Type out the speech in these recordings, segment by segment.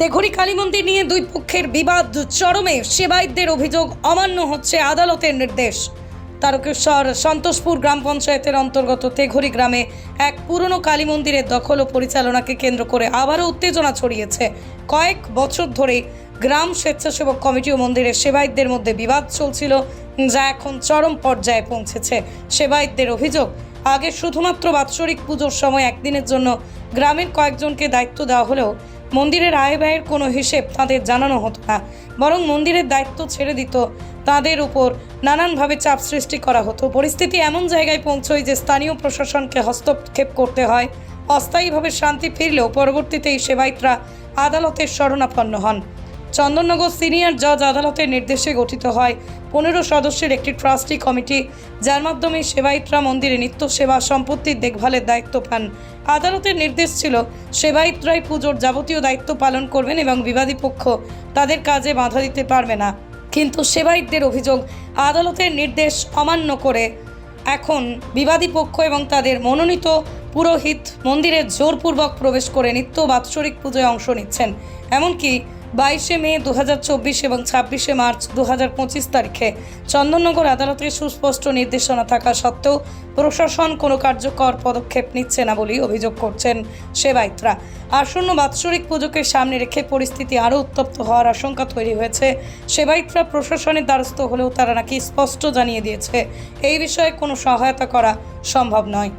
তেঘরি কালী মন্দির নিয়ে দুই পক্ষের বিবাদ চরমে, সেবায়তদের অভিযোগ অমান্য হচ্ছে আদালতের নির্দেশ। তারকেশ্বর সন্তোষপুর গ্রাম পঞ্চায়েতের অন্তর্গত তেঘরি গ্রামে এক পুরনো কালী মন্দিরের দখল ও পরিচালনাকে কেন্দ্র করে আবারও উত্তেজনা ছড়িয়েছে। কয়েক বছর ধরে গ্রাম স্বেচ্ছাসেবক কমিটি ও মন্দিরের সেবায়তদের মধ্যে বিবাদ চলছিল, যা এখন চরম পর্যায়ে পৌঁছেছে। সেবায়তদের অভিযোগ, আগে শুধুমাত্র বাৎসরিক পুজোর সময় একদিনের জন্য গ্রামের কয়েকজনকে দায়িত্ব দেওয়া হলেও মন্দিরের আয় ব্যয়ের কোনো হিসেব তাদের জানানো হতো না, বরং মন্দিরের দায়িত্ব ছেড়ে দিত তাদের উপর নানানভাবে চাপ সৃষ্টি করা হতো। পরিস্থিতি এমন জায়গায় পৌঁছয় যে স্থানীয় প্রশাসনকে হস্তক্ষেপ করতে হয়। অস্থায়ীভাবে শান্তি ফিরলেও পরবর্তীতে এই সেবায়িতরা আদালতের শরণাপন্ন হন। চন্দননগর সিনিয়র জজ আদালতের নির্দেশে গঠিত হয়। পনেরো সদস্যের একটি ট্রাস্টি কমিটি, যার মাধ্যমে সেবায়িতরা মন্দিরে নিত্য সেবা সম্পত্তির দেখভালের দায়িত্ব পান। আদালতের নির্দেশ ছিল সেবায়িতরাই পুজোর যাবতীয় দায়িত্ব পালন করবেন এবং বিবাদী পক্ষ তাদের কাজে বাধা দিতে পারবে না। কিন্তু সেবায়িতদের অভিযোগ, আদালতের নির্দেশ অমান্য করে এখন বিবাদী পক্ষ এবং তাদের মনোনীত পুরোহিত মন্দিরে জোরপূর্বক প্রবেশ করে নিত্য বাৎসরিক পুজোয় অংশ নিচ্ছেন। এমনকি বাইশে মে দু হাজার চব্বিশ এবং ছাব্বিশে মার্চ দু হাজার পঁচিশ তারিখে চন্দননগর আদালতের সুস্পষ্ট নির্দেশনা থাকা সত্ত্বেও প্রশাসন কোনো কার্যকর পদক্ষেপ নিচ্ছে না বলেই অভিযোগ করছেন সেবায়িতরা। আসন্ন বাৎসরিক পুজোকে সামনে রেখে পরিস্থিতি আরও উত্তপ্ত হওয়ার আশঙ্কা তৈরি হয়েছে। সেবায়িতরা প্রশাসনের দ্বারস্থ হলেও তারা নাকি স্পষ্ট জানিয়ে দিয়েছে, এই বিষয়ে কোনো সহায়তা করা সম্ভব নয়।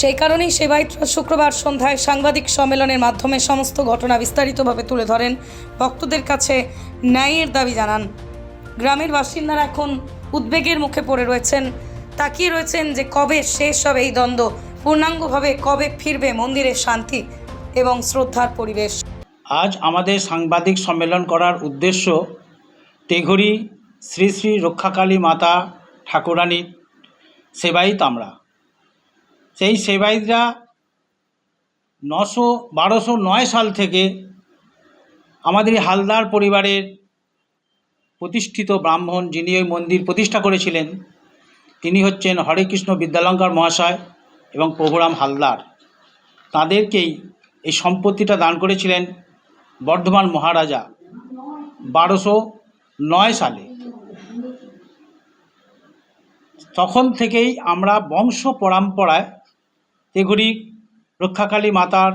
সেই কারণেই সেবায়িতরা শুক্রবার সন্ধ্যায় সাংবাদিক সম্মেলনের মাধ্যমে সমস্ত ঘটনা বিস্তারিতভাবে তুলে ধরেন। ভক্তদের কাছে ন্যায়ের দাবি জানান। গ্রামের বাসিন্দারা এখন উদ্বেগের মুখে পড়ে রয়েছেন। তাকিয়ে রয়েছেন যে কবে শেষ হবে এই দ্বন্দ্ব, পূর্ণাঙ্গভাবে কবে ফিরবে মন্দিরের শান্তি এবং শ্রদ্ধার পরিবেশ। আজ আমাদের সাংবাদিক সম্মেলন করার উদ্দেশ্য তেঘরি শ্রী শ্রী রক্ষাকালী মাতা ঠাকুরানীর সেবাইত আমরা। সেই সেবাইতরা নশো, বারোশো নয় সাল থেকে আমাদের হালদার পরিবারের প্রতিষ্ঠিত ব্রাহ্মণ যিনি ওই মন্দির প্রতিষ্ঠা করেছিলেন, তিনি হচ্ছেন হরেকৃষ্ণ বিদ্যালঙ্কার মহাশয় এবং প্রভুরাম হালদার। তাদেরকেই এই সম্পত্তিটা দান করেছিলেন বর্ধমান মহারাজা বারোশো নয় সালে। তখন থেকেই আমরা বংশ পরম্পরায় তেগুড়ি রক্ষাকালী মাতার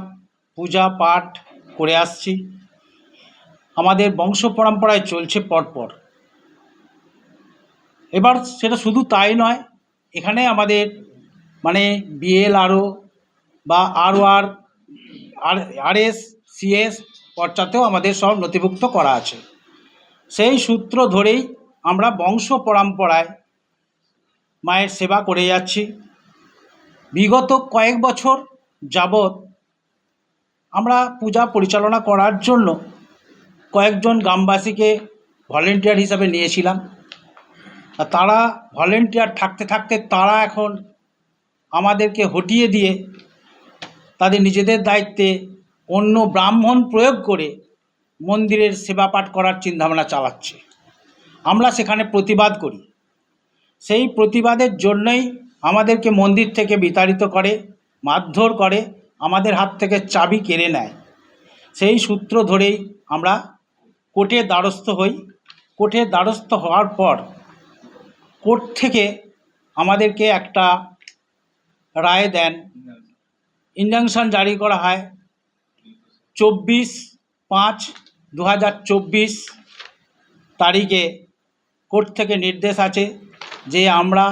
পূজা পাঠ করে আসছি। আমাদের বংশ পরম্পরায় চলছে পরপর। এবার সেটা শুধু তাই নয়, এখানে আমাদের মানে বিএলআরও বা আরও আর আর আরএস সিএস পর্চাতেও আমাদের সব নথিভুক্ত করা আছে। সেই সূত্র ধরেই আমরা বংশ পরম্পরায় মায়ের সেবা করে যাচ্ছি। বিগত কয়েক বছর যাবৎ আমরা পূজা পরিচালনা করার জন্য কয়েকজন গ্রামবাসীকে ভলেন্টিয়ার হিসাবে নিয়েছিলাম। তারা ভলেন্টিয়ার থাকতে থাকতে তারা এখন আমাদেরকে হটিয়ে দিয়ে তাদের নিজেদের দায়িত্বে অন্য ব্রাহ্মণ প্রয়োগ করে মন্দিরের সেবা পাঠ করার চিন্তাভাবনা চালাচ্ছে। আমরা সেখানে প্রতিবাদ করি। সেই প্রতিবাদের জন্যই আমাদেরকে মন্দির থেকে বিতাড়িত করে, মারধর করে, আমাদের হাত থেকে চাবি কেড়ে নেয়। সেই সূত্র ধরেই আমরা কোর্টের দ্বারস্থ হই। কোর্টের দ্বারস্থ হওয়ার পর কোর্ট থেকে আমাদেরকে একটা রায় দেন। ইনজাংশন জারি করা হয় চব্বিশ পাঁচ দু তারিখে। কোর্ট থেকে নির্দেশ আছে যে আমরা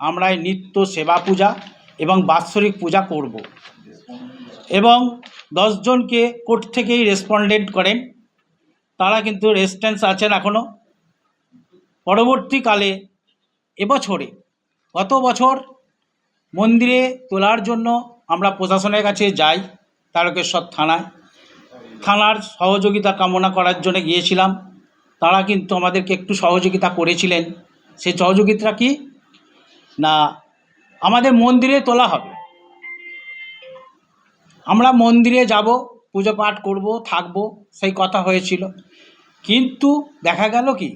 আমরাই নিত্য সেবা পূজা এবং বাৎসরিক পূজা করব। এবং দশজনকে কোর্ট থেকেই রেসপন্ডেন্ট করেন। তারা কিন্তু রেজিস্ট্যান্স আছেন এখনও পরবর্তীকালে এবছরে, গত বছর মন্দিরে তোলার জন্য আমরা প্রশাসনের কাছে যাই, তারকেশ্বর থানায়। থানার সহযোগিতা কামনা করার জন্য গিয়েছিলাম। তারা কিন্তু আমাদেরকে একটু সহযোগিতা করেছিলেন। সেই সহযোগিতা কি? না, আমাদের মন্দিরে তোলা হবে। আমরা মন্দিরে যাব, পুজো পাঠ করব, থাকব, সেই কথা হয়েছিল। কিন্তু দেখা গেল কি,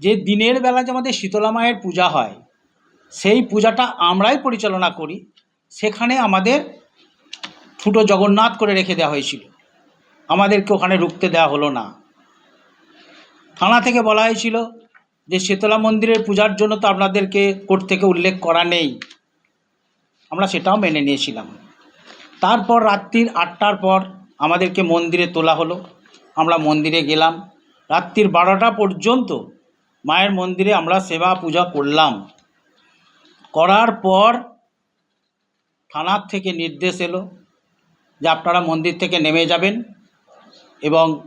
যে দিনের বেলা যে আমাদের শীতলা মায়ের পূজা হয়, সেই পূজাটা আমরাই পরিচালনা করি, সেখানে আমাদের ছোটো জগন্নাথ করে রেখে দেওয়া হয়েছিল। আমাদেরকে ওখানে রুখতে দেওয়া হলো না। থানা থেকে বলা হয়েছিল যে শীতলা মন্দিরের পূজার জন্য তো আপনাদেরকে কোর্ট থেকে উল্লেখ করা নেই। আমরা সেটাও মেনে নিয়েছিলাম। তারপর রাত্রির আটটার পর আমাদেরকে মন্দিরে তোলা হলো। আমরা মন্দিরে গেলাম। রাত্রির বারোটা পর্যন্ত মায়ের মন্দিরে আমরা সেবা পূজা করলাম। করার পর থানার থেকে নির্দেশ এলো যে আপনারা মন্দির থেকে নেমে যাবেন এবং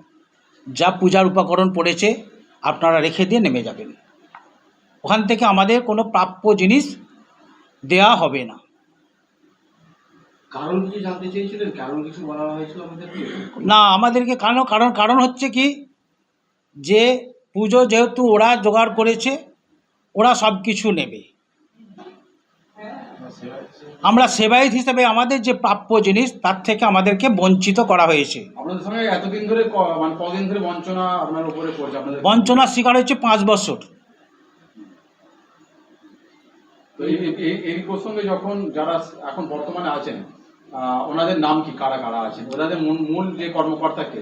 যা পূজার উপকরণ পড়েছে আপনারা রেখে দিয়ে নেমে যাবেন। ওখান থেকে আমাদের কোনো প্রাপ্য জিনিস দেয়া হবে না। কারণ কিছু জানতে চেয়েছিলেন? কারণ কিছু বলা হয়েছিল আমাদেরকে? না আমাদেরকে কারণ কারণ কারণ হচ্ছে কি যে পুজো যেহেতু ওরা জোগাড় করেছে ওরা সব কিছু নেবে। আমরা সেবায়ত হিসেবে আমাদের যে প্রাপ্য জিনিস তার থেকে আমাদেরকে বঞ্চিত করা হয়েছে। মানে বঞ্চনা বঞ্চনার শিকার হচ্ছে পাঁচ বছর। এই প্রসঙ্গে যখন যারা এখন বর্তমানে আছেন ওনাদের নাম কি? কারা কারা আছেন? ওনাদের মূল যে কর্মকর্তাকে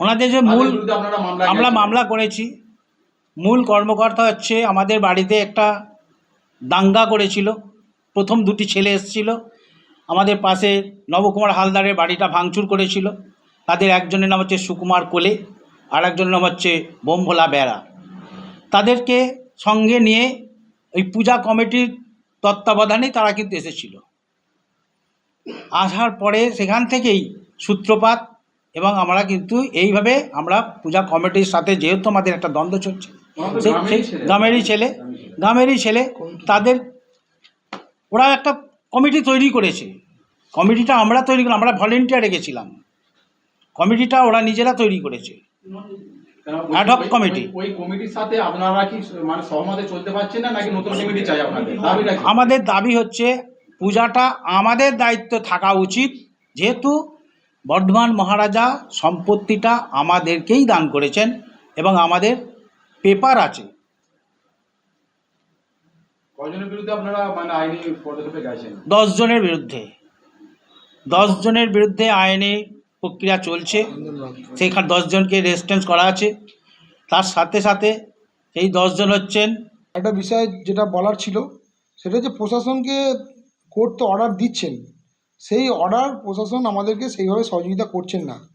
ওনাদের যে মূল আমরা মামলা করেছি। মূল কর্মকর্তা হচ্ছে আমাদের বাড়িতে একটা দাঙ্গা করেছিল। প্রথম দুটি ছেলে এসেছিল। আমাদের পাশে নবকুমার হালদারের বাড়িটা ভাঙচুর করেছিল। তাদের একজনের নাম হচ্ছে সুকুমার কোলে আর একজনের নাম হচ্ছে বোমভোলা বেড়া। তাদেরকে সঙ্গে নিয়ে ওই পূজা কমিটির তত্ত্বাবধানেই তারা কিন্তু এসেছিল। আসার পরে সেখান থেকেই সূত্রপাত এবং আমরা কিন্তু এইভাবে আমরা পূজা কমিটির সাথে যেহেতু আমাদের একটা দ্বন্দ্ব চলছে সেই-। গ্রামেরই ছেলে? গ্রামেরই ছেলে তাদের ওরা একটা কমিটি তৈরি করেছে। কমিটিটা আমরা তৈরি করলাম আমরা ভলেন্টিয়ারে গেছিলাম। কমিটিটা ওরা নিজেরা তৈরি করেছে। ওই কমিটির সাথে আপনারা কি মানে সহমতে চলতে পারছেন না নাকি নতুন কমিটি চাই আপনাদের? আমাদের দাবি হচ্ছে পূজাটা আমাদের দায়িত্ব থাকা উচিত যেহেতু বর্ধমান মহারাজা সম্পত্তিটা আমাদেরকেই দান করেছেন এবং আমাদের পেপার আছে। কজনের বিরুদ্ধে আপনারা মানে আইনি পদক্ষেপে গেছেন? দশ জনের বিরুদ্ধে। দশ জনের বিরুদ্ধে আইনি প্রক্রিয়া চলছে। সেখানে দশজনকে রেজিস্ট্যান্স করা আছে। তার সাথে সাথে এই দশজন হচ্ছেন একটা বিষয় যেটা বলার ছিল সেটা হচ্ছে প্রশাসনকে কোর্ট তো অর্ডার দিচ্ছেন। সেই অর্ডার প্রশাসন আমাদেরকে সেইভাবে সহযোগিতা করছেন না।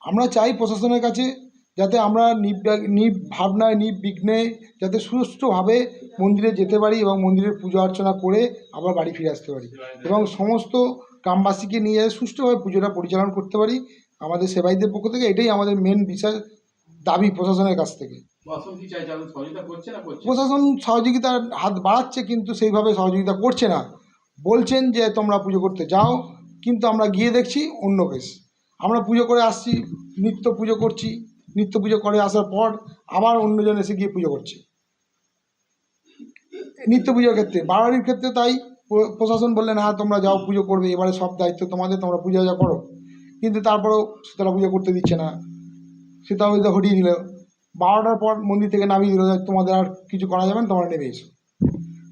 আমরা চাই প্রশাসনের কাছে যাতে আমরা নির্বা- নির্ভাবনায় নির্বিঘ্নে যাতে সুষ্ঠুভাবে মন্দিরে যেতে পারি এবং মন্দিরের পুজো অর্চনা করে আবার বাড়ি ফিরে আসতে পারি। এবং সমস্ত গ্রামবাসীকে নিয়ে সুষ্ঠুভাবে পুজোটা পরিচালনা করতে পারি আমাদের সেবাইদের পক্ষ থেকে। এটাই আমাদের মেন বিষয় দাবি প্রশাসনের কাছ থেকে। প্রশাসন সহযোগিতার হাত বাড়াচ্ছে কিন্তু সেইভাবে সহযোগিতা করছে না। বলছেন যে তোমরা পুজো করতে যাও। কিন্তু আমরা গিয়ে দেখছি অন্য কেস আমরা পুজো করে আসছি নিত্য পুজো করছি। নিত্য পুজো করে আসার পর আবার অন্যজন এসে গিয়ে পুজো করছে। নিত্য পুজোর ক্ষেত্রে। বাড়াবাড়ির ক্ষেত্রে তাই প্র- প্রশাসন বললেন হ্যাঁ তোমরা যাও পুজো করবে, এবারে সব দায়িত্ব তোমাদের, তোমরা পুজো যা করো। কিন্তু তারপরেও শীতলা পুজো করতে দিচ্ছে না। শীতলা পুজো হটিয়ে দিল বারোটার পর মন্দির থেকে নামিয়ে দিল তোমাদের আর কিছু করা যাবে না, তোমরা নেমে এসো।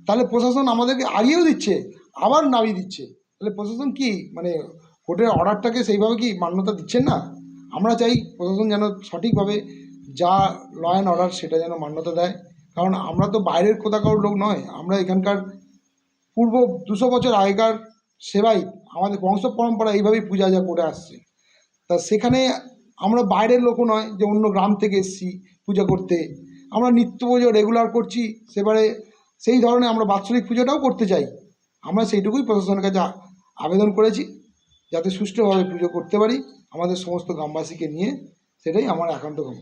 তাহলে প্রশাসন আমাদেরকে আগিয়েও দিচ্ছে, আবার নামিয়ে দিচ্ছে। তাহলে প্রশাসন কি মানে কোর্টের অর্ডারটাকে সেইভাবে কি মান্যতা দিচ্ছেন না? আমরা চাই প্রশাসন যেন সঠিকভাবে যা ল অ্যান্ড অর্ডার সেটা যেন মান্যতা দেয়। কারণ আমরা তো বাইরের কোথাকার লোক নয়, আমরা এখানকার পূর্ব দুশো বছর আগেকার সেবাই, আমাদের বংশ পরম্পরা এইভাবেই পূজা যা করে আসছে। তা সেখানে আমরা বাইরের লোকও নয়, যে অন্য গ্রাম থেকে এসেছি পূজা করতে। আমরা নিত্য পুজো রেগুলার করছি, সেবারে সেই ধরনের আমরা বাৎসরিক পুজোটাও করতে চাই। আমরা সেইটুকুই প্রশাসনের কাছে আবেদন করেছি, যাতে সুষ্ঠুভাবে পুজো করতে পারি, আমাদের সমস্ত গ্রামবাসীকে নিয়ে সেটাই আমার একান্ত কোনো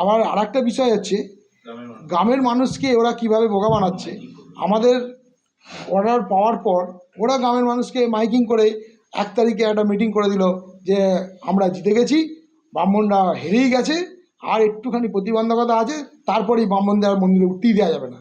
আবার আরেকটা বিষয় হচ্ছে গ্রামের মানুষকে ওরা কীভাবে বোকা বানাচ্ছে? আমাদের অর্ডার পাওয়ার পর ওরা গ্রামের মানুষকে মাইকিং করে এক তারিখে একটা মিটিং করে দিল যে আমরা জিতে গেছি ব্রাহ্মণরা হেরেই গেছে আর একটুখানি প্রতিবন্ধকতা আছে তারপরেই ব্রাহ্মণদের আর মন্দিরে উঠতেই দেওয়া যাবে না।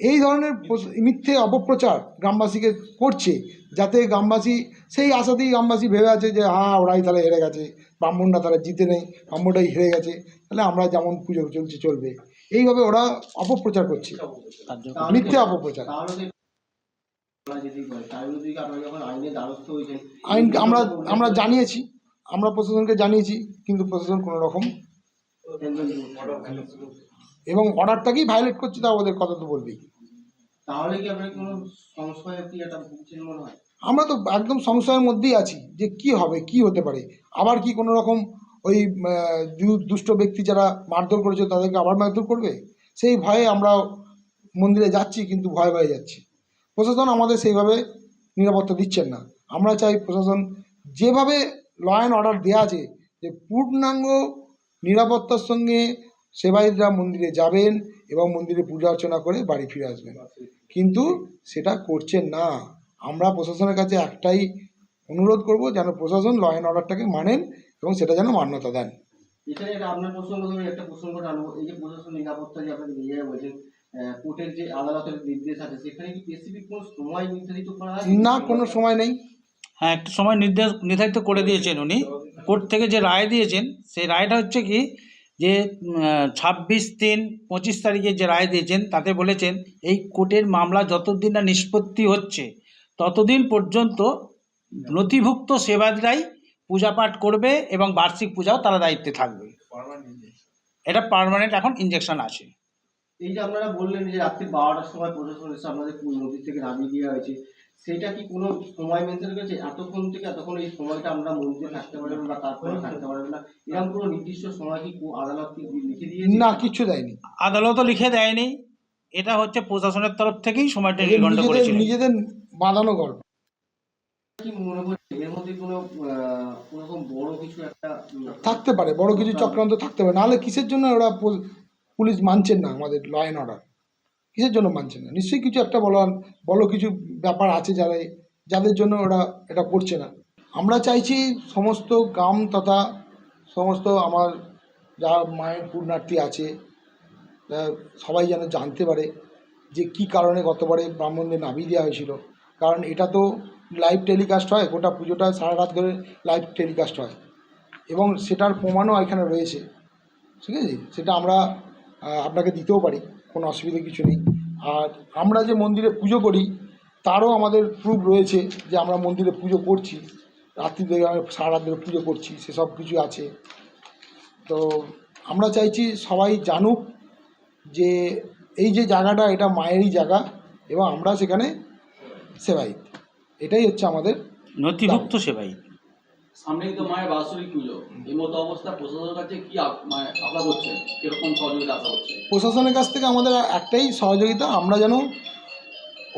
এই ধরনের মিথ্যে অপপ্রচার গ্রামবাসীকে করছে যাতে গ্রামবাসী সেই আশাতেই গ্রামবাসী ভেবে আছে যে হ্যাঁ ওরাই তাহলে হেরে গেছে ব্রাহ্মণরা তারা জিতে নেই ব্রাহ্মণটাই হেরে গেছে তাহলে আমরা যেমন পুজো চলছে চলবে। এইভাবে ওরা অপপ্রচার করছে। মিথ্যে অপপ্রচার। আইন আমরা আমরা জানিয়েছি আমরা প্রশাসনকে জানিয়েছি কিন্তু প্রশাসন কোনো রকম এবং অর্ডারটাকেই ভায়োলেট করছে তা ওদের কথা তো বলবেই। তাহলে কি আপনার কোনো সংশয় কি একটা ভুগছেন মনে হয়? আমরা তো একদম সংশয়ের মধ্যেই আছি যে কি হবে কি হতে পারে? আবার কি কোনো রকম ওই দুষ্ট ব্যক্তি যারা মারধর করেছে তাদেরকে আবার মারধর করবে? সেই ভয়ে আমরা মন্দিরে যাচ্ছি কিন্তু ভয় ভয়ে যাচ্ছি। প্রশাসন আমাদের সেইভাবে নিরাপত্তা দিচ্ছেন না। আমরা চাই প্রশাসন যেভাবে ল অ্যান্ড অর্ডার দেওয়া আছে যে পূর্ণাঙ্গ নিরাপত্তার সঙ্গে সেবায়িতরা মন্দিরে যাবেন এবং মন্দিরে পূজা অর্চনা করে বাড়ি ফিরে আসবেন। কিন্তু সেটা করছেন না। আমরা প্রশাসনের কাছে একটাই অনুরোধ করব যেন প্রশাসন ল অ্যান্ড অর্ডারটাকে মানেন এবং সেটা যেন মান্যতা দেন। এখানে আপনার প্রসঙ্গ ধরে একটা প্রসঙ্গ টানবো এই যে প্রশাসন নিরাপত্তা যে আপনাকে নিয়ে বলছেন কোর্টের যে আদালতের নির্দেশ আছে সেখানে কি স্পেসিফিক কোনো সময় নির্ধারিত করা না কোনো সময় নেই। হ্যাঁ একটা সময় নির্দেশ নির্ধারিত করে দিয়েছেন উনি। কোর্ট থেকে যে রায় দিয়েছেন সেই রায়টা হচ্ছে কি যে ছাব্বিশ তিন পঁচিশ তারিখে যে রায় দিয়েছেন তাতে বলেছেন এই কোর্টের মামলা যতদিন না নিষ্পত্তি হচ্ছে ততদিন পর্যন্ত নথিভুক্ত সেবাদরাই পূজা পাঠ করবে এবং বার্ষিক পূজাও তারা দায়িত্বে থাকবে। এটা পার্মানেন্ট এখন ইঞ্জেকশন আছে। এই যে আপনারা বললেন যে রাত্রি বারোটার সময় প্রশাসন এসে আপনাদের মন্দির থেকে নামিয়ে দেওয়া হয়েছে সেটা কি কোনো সময় মেনশন করেছে? এতক্ষণ থেকে এতক্ষণ এই সময়টা আমরা মন্দিরে থাকতে পারবেন বা তারপরে থাকতে পারবেন না। এরকম কোনো নির্দিষ্ট সময় কি আদালত কি লিখে দিয়েছে? না কিচ্ছু দেয়নি। আদালতও লিখে দেয়নি। এটা হচ্ছে প্রশাসনের তরফ থেকেই সময়টা নিজেদের করেছিল। নিজেদের বাঁধানো গল্প। কি মনে করছে এর মধ্যে কোনো আহ, বড় কিছু একটা থাকতে পারে বড় কিছু চক্রান্ত থাকতে পারে। নাহলে কিসের জন্য ওরা পুলিশ মানছেন না আমাদের ল অ্যান্ড অর্ডার কিসের জন্য মানছে না? নিশ্চয়ই কিছু একটা বলো বড় কিছু ব্যাপার আছে যারা যাদের জন্য ওরা এটা করছে না। আমরা চাইছি সমস্ত গ্রাম তথা সমস্ত আমার যা মায়ের পূর্ণার্থী আছে সবাই যেন জানতে পারে যে কি কারণে গতবারে ব্রাহ্মণদের নামিয়ে দেওয়া হয়েছিল। কারণ এটা তো লাইভ টেলিকাস্ট হয়, গোটা পুজোটা সারা রাত ধরে লাইভ টেলিকাস্ট হয়। এবং সেটার প্রমাণও এখানে রয়েছে। ঠিক আছে? সেটা আমরা আপনাকে দিতেও পারি। কোনো অসুবিধা কিছু নেই। আর আমরা যে মন্দিরে পুজো করি, তারও আমাদের প্রুফ রয়েছে যে আমরা মন্দিরে পুজো করছি। রাত্রি ধরে আমরা সারা ধরে পুজো করছি সেসব কিছু আছে। তো আমরা চাইছি সবাই জানুক যে এই যে জায়গাটা, এটা মায়েরই জায়গা এবং আমরা সেখানে সেবাই এটাই হচ্ছে আমাদের নথিভুক্ত সেবাই সামনেই তো মায়ের বাৎসরিক পুজো। এই মতো অবস্থা প্রশাসনের কাছে কি মানে আশা করছেন? কীরকম সহযোগিতা আশা করছে প্রশাসনের কাছ থেকে আমাদের একটাই সহযোগিতা আমরা যেন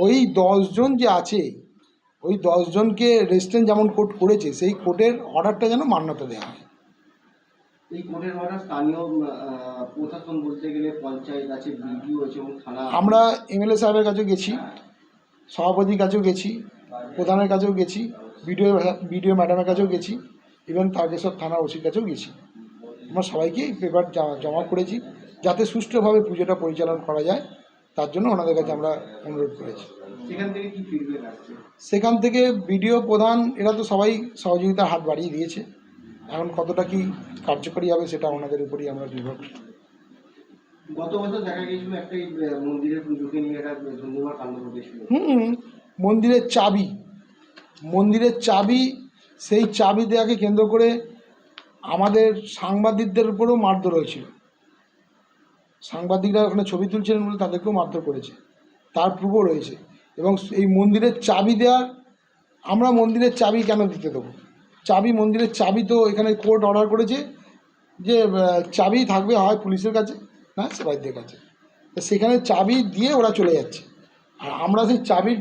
ওই দশজন যে আছে ওই দশজনকে রেস্টুরেন্ট যেমন কোর্ট করেছে সেই কোর্টের অর্ডারটা যেন মান্যতা দেওয়া হয়। এই কোর্টের অর্ডার স্থানীয় প্রশাসন বলতে গেলে পঞ্চায়েত আছে বিডিও আছে এবং থানা আমরা এমএলএ সাহেবের কাছেও গেছি সভাপতির কাছেও গেছি প্রধানের কাছেও গেছি। বিডিও বিডিও ম্যাডামের কাছেও গেছি ইভেন তারকেশ্বর থানা ওসির কাছেও গেছি। আমরা সবাইকে পেপার জমা করেছি যাতে সুষ্ঠুভাবে পুজোটা পরিচালনা করা যায় তার জন্য ওনাদের কাছে আমরা অনুরোধ করেছি। সেখান থেকে বিডিও প্রধান এরা তো সবাই সহযোগিতার হাত বাড়িয়ে দিয়েছে। এখন কতটা কি কার্যকরী হবে সেটা ওনাদের উপরই আমরা নির্ভর করি। গত বছর দেখা গিয়েছিল একটা মন্দিরের পুজোকে নিয়ে একটা ধন্যবাদ হুম। মন্দিরের চাবি মন্দিরের চাবি, সেই চাবি দেওয়াকে কেন্দ্র করে আমাদের সাংবাদিকদের উপরেও মারধর হয়েছিল। সাংবাদিকরা ওখানে ছবি তুলছিলেন বলে তাদেরকেও মারধর করেছে। তার প্রুফও রয়েছে। এবং এই মন্দিরের চাবি দেওয়ার আমরা মন্দিরের চাবি কেন দিতে দেবো? চাবি, মন্দিরের চাবি তো এখানে কোর্ট অর্ডার করেছে যে চাবি থাকবে হয় পুলিশের কাছে, না সেবাইদের কাছে। সেখানে চাবি দিয়ে ওরা চলে যাচ্ছে। আর আমরা সেই চাবি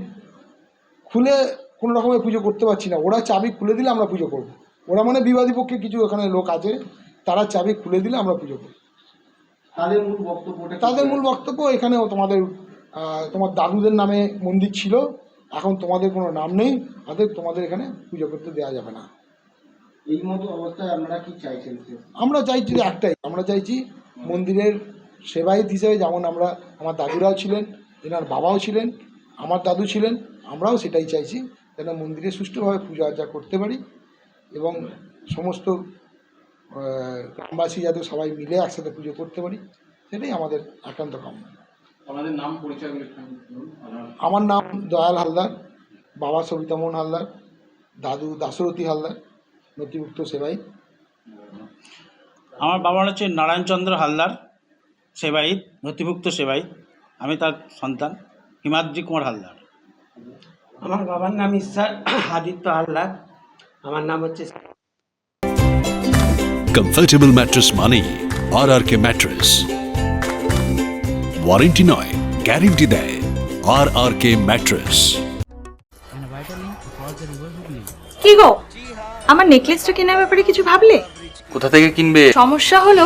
খুলে কোনো রকমের পুজো করতে পারছি না। ওরা চাবি খুলে দিলে আমরা পুজো করব। ওরা মানে বিবাদী পক্ষে কিছু ওখানে লোক আছে তারা চাবি খুলে দিলে আমরা পুজো করব। তাদের মূল বক্তব্যটা তাদের মূল বক্তব্য এখানেও তোমাদের তোমার দাদুদের নামে মন্দির ছিল। এখন তোমাদের কোনো নাম নেই। অতএব তোমাদের এখানে পুজো করতে দেওয়া যাবে না। এই মতো অবস্থায় আপনারা কি চাইছেন আমরা চাইছি যে একটাই আমরা চাইছি মন্দিরের সেবায়িত হিসেবে যেমন আমরা আমার দাদুরাও ছিলেন এনার বাবাও ছিলেন আমার দাদু ছিলেন আমরাও সেটাই চাইছি। যেন মন্দিরে সুষ্ঠুভাবে পূজা আর্চা করতে পারি এবং সমস্ত গ্রামবাসী যাতে সবাই মিলে একসাথে পুজো করতে পারি সেটাই আমাদের একান্ত কাম্য। আপনাদের নাম আমার নাম দয়াল হালদার বাবা সবিতামোহন হালদার দাদু দাশরথী হালদার নথিভুক্ত সেবাই আমার বাবার হচ্ছে নারায়ণচন্দ্র হালদার সেবায়িত নথিভুক্ত সেবাই আমি তার সন্তান হিমাদ্রি কুমার হালদার। আমার বাবার নাম ঈশ্বর আদিত্য হালদার আমার নাম হচ্ছে কমফর্টেবল ম্যাট্রেস মানেই R R K mattress warranty নয় গ্যারেন্টি দেয় আর আর কে ম্যাট্রেস কি গো? আমার নেকলেসটা কেনার ব্যাপারে কিছু ভাবলে? কোথা থেকে কিনবে? সমস্যা হলো